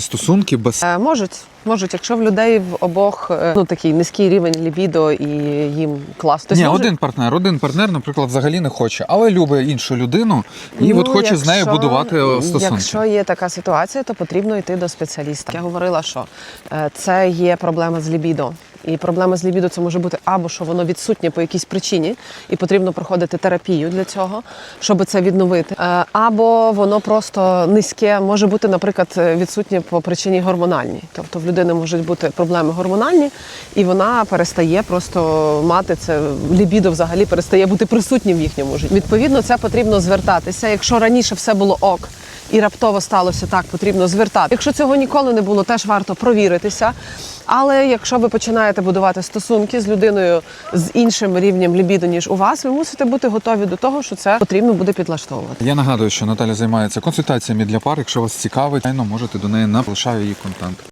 Стосунки без Е, Можуть, можуть, якщо в людей в обох е, ну такий низький рівень лібідо і їм класно. Ні, може- один партнер. Один партнер, наприклад, взагалі не хоче, але любить іншу людину і Ну, от хоче з нею будувати е, стосунки. Якщо є така ситуація, то потрібно йти до спеціаліста. Я говорила, що е, це є проблема з лібідо. І проблема з лібідо це може бути або що воно відсутнє по якійсь причині, і потрібно проходити терапію для цього, щоб це відновити. Е, Або воно просто низьке, може бути, наприклад, відсутнє по причині гормональній. Тобто в людини можуть бути проблеми гормональні, і вона перестає просто мати це лібідо взагалі перестає бути присутнім в їхньому житті. Відповідно, це потрібно звертатися. Якщо раніше все було ок. І раптово сталося так, потрібно звертати. Якщо цього ніколи не було, теж варто провіритися. Але якщо ви починаєте будувати стосунки з людиною з іншим рівнем лібіду, ніж у вас, ви мусите бути готові до того, що це потрібно буде підлаштовувати. Я нагадую, що Наталя займається консультаціями для пар. Якщо вас цікавить, можете до неї на її контакт.